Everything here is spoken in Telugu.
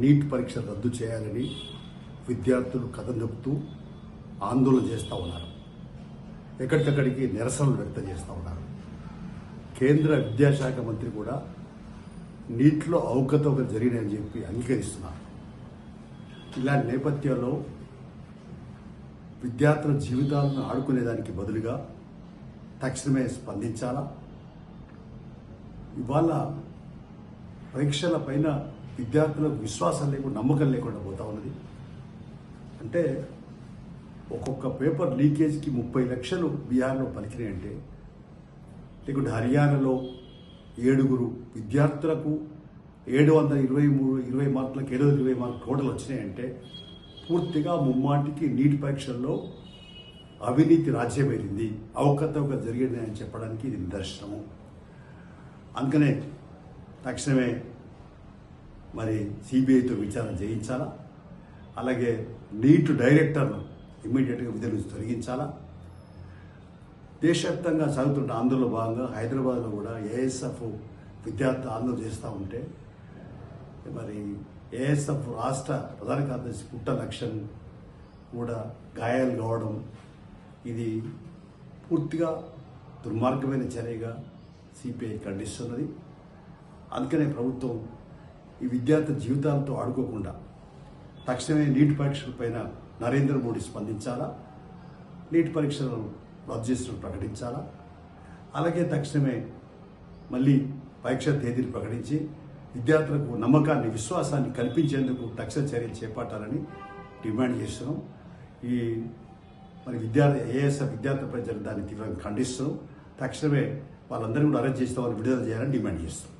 నీట్ పరీక్ష రద్దు చేయాలని విద్యార్థులు కథ చెబుతూ ఆందోళన చేస్తూ ఉన్నారు. ఎక్కడికక్కడికి నిరసనలు వ్యక్తం చేస్తూ ఉన్నారు. కేంద్ర విద్యాశాఖ మంత్రి కూడా నీటిలో అవకతవకలు జరిగినాయని చెప్పి అంగీకరిస్తున్నారు. ఇలాంటి నేపథ్యంలో విద్యార్థుల జీవితాలను ఆడుకునేదానికి బదులుగా తక్షణమే స్పందించాలా? ఇవాళ పరీక్షల పైన విద్యార్థులకు విశ్వాసం లేకుండా నమ్మకం లేకుండా పోతా ఉన్నది. అంటే ఒక్కొక్క పేపర్ లీకేజ్కి ముప్పై లక్షలు బీహార్లో పలికినాయంటే లేకుంటే హర్యానాలో ఏడుగురు విద్యార్థులకు ఏడు వందల ఇరవై మూడు ఇరవై మార్కులకు ఏడు వందల ఇరవై మార్కులు టోటల్ వచ్చినాయంటే పూర్తిగా ముమ్మాటికి నీటి పరీక్షల్లో అవినీతి రాజ్యమైంది అవకతవక జరిగింది అని చెప్పడానికి ఇది నిదర్శనము. అందుకనే తక్షణమే మరి సిబిఐతో విచారణ చేయించాలా? అలాగే నీట్ డైరెక్టర్ను ఇమ్మీడియట్గా విధుల నుంచి తొలగించాలా? దేశవ్యాప్తంగా సాగుతున్న ఆందోళన భాగంగా హైదరాబాద్లో కూడా ఏఎస్ఎఫ్ విద్యార్థి ఆందోళన చేస్తూ ఉంటే మరి ఏఎస్ఎఫ్ రాష్ట్ర ప్రధాన కార్యదర్శి పుట్ట లక్ష్యం కూడా గాయాలు కావడం ఇది పూర్తిగా దుర్మార్గమైన చర్యగా సిపిఐ ఖండిస్తున్నది. అందుకనే ప్రభుత్వం ఈ విద్యార్థి జీవితాలతో ఆడుకోకుండా తక్షణమే నీటి పరీక్షల పైన నరేంద్ర మోడీ స్పందించాలా? నీటి పరీక్షలను రద్దు చేసినట్టు ప్రకటించాలా? అలాగే తక్షణమే మళ్ళీ పరీక్ష తేదీని ప్రకటించి విద్యార్థులకు నమ్మకాన్ని విశ్వాసాన్ని కల్పించేందుకు తక్షణ చర్యలు చేపట్టాలని డిమాండ్ చేస్తున్నాం. ఈ మరి విద్యార్థి ఏఎస్ విద్యార్థులపై జరిగిన దాన్ని తీవ్రంగా ఖండిస్తున్నాం. తక్షణమే వాళ్ళందరినీ కూడా అరెస్ట్ చేస్తామని విడుదల చేయాలని డిమాండ్ చేస్తున్నాం.